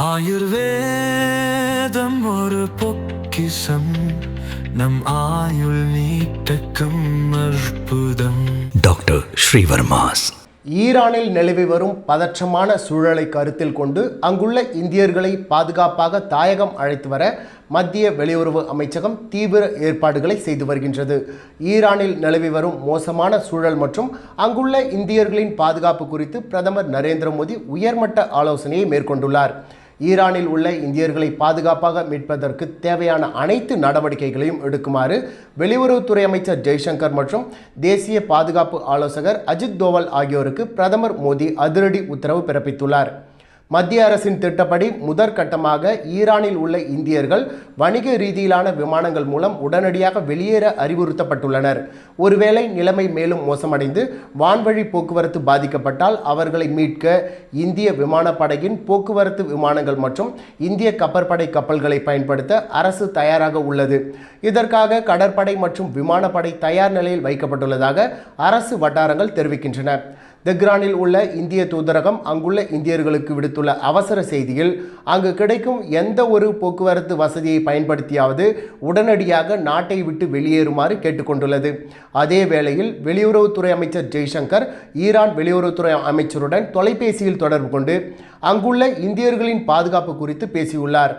ஆயுர்வேதம் ஒரு பொக்கிசம் நம் ஆயுள் நீட்டக்கும் அற்புதம். டாக்டர் ஸ்ரீவர்மாஸ். ஈரானில் நிலவி வரும் பதற்றமான சூழலை கருத்தில் கொண்டு அங்குள்ள இந்தியர்களை பாதுகாப்பாக தாயகம் அழைத்து வர மத்திய வெளியுறவு அமைச்சகம் தீவிர ஏற்பாடுகளை செய்து வருகின்றது. ஈரானில் நிலவி வரும் மோசமான சூழல் மற்றும் அங்குள்ள இந்தியர்களின் பாதுகாப்பு குறித்து பிரதமர் நரேந்திர மோடி உயர்மட்ட ஆலோசனையை மேற்கொண்டுள்ளார். ஈரானில் உள்ள இந்தியர்களை பாதுகாப்பாக மீட்பதற்கு தேவையான அனைத்து நடவடிக்கைகளையும் எடுக்குமாறு வெளியுறவுத்துறை அமைச்சர் ஜெய்சங்கர் மற்றும் தேசிய பாதுகாப்பு ஆலோசகர் அஜித் தோவல் ஆகியோருக்கு பிரதமர் மோடி அதிரடி உத்தரவு பிறப்பித்துள்ளார். மத்திய அரசின் திட்டப்படி முதற்கட்டமாக ஈரானில் உள்ள இந்தியர்கள் வணிக ரீதியிலான விமானங்கள் மூலம் உடனடியாக வெளியேற அறிவுறுத்தப்பட்டுள்ளனர். ஒருவேளை நிலைமை மேலும் மோசமடைந்து வான்வழி போக்குவரத்து பாதிக்கப்பட்டால் அவர்களை மீட்க இந்திய விமானப்படையின் போக்குவரத்து விமானங்கள் மற்றும் இந்திய கப்பற்படை கப்பல்களை பயன்படுத்த அரசு தயாராக உள்ளது. இதற்காக கடற்படை மற்றும் விமானப்படை தயார் நிலையில் வைக்கப்பட்டுள்ளதாக அரசு வட்டாரங்கள் தெரிவிக்கின்றன. தெஹ்ரானில் உள்ள இந்திய தூதரகம் அங்குள்ள இந்தியர்களுக்கு விடுத்துள்ள அவசர செய்தியில் அங்கு கிடைக்கும் எந்த ஒரு போக்குவரத்து வசதியை பயன்படுத்தியாவது உடனடியாக நாட்டை விட்டு வெளியேறுமாறு கேட்டுக்கொண்டுள்ளது. அதே வேளையில் வெளியுறவுத்துறை அமைச்சர் ஜெய்சங்கர் ஈரான் வெளியுறவுத்துறை அமைச்சருடன் தொலைபேசியில் தொடர்பு கொண்டு அங்குள்ள இந்தியர்களின் பாதுகாப்பு குறித்து பேசியுள்ளார்.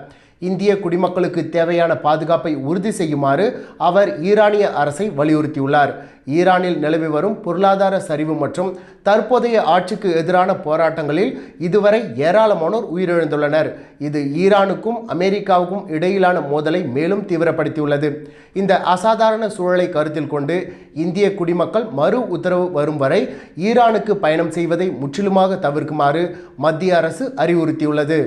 இந்திய குடிமக்களுக்கு தேவையான பாதுகாப்பை உறுதி செய்யுமாறு அவர் ஈரானிய அரசை வலியுறுத்தியுள்ளார். ஈரானில் நிலவி வரும் பொருளாதார சரிவு மற்றும் தற்போதைய ஆட்சிக்கு எதிரான போராட்டங்களில் இதுவரை ஏராளமானோர் உயிரிழந்துள்ளனர். இது ஈரானுக்கும் அமெரிக்காவுக்கும் இடையிலான மோதலை மேலும் தீவிரப்படுத்தியுள்ளது. இந்த அசாதாரண சூழலை கருத்தில் கொண்டு இந்திய குடிமக்கள் மறு உத்தரவு வரும் வரை ஈரானுக்கு பயணம் செய்வதை முற்றிலுமாக தவிர்க்குமாறு மத்திய அரசு அறிவுறுத்தியுள்ளது.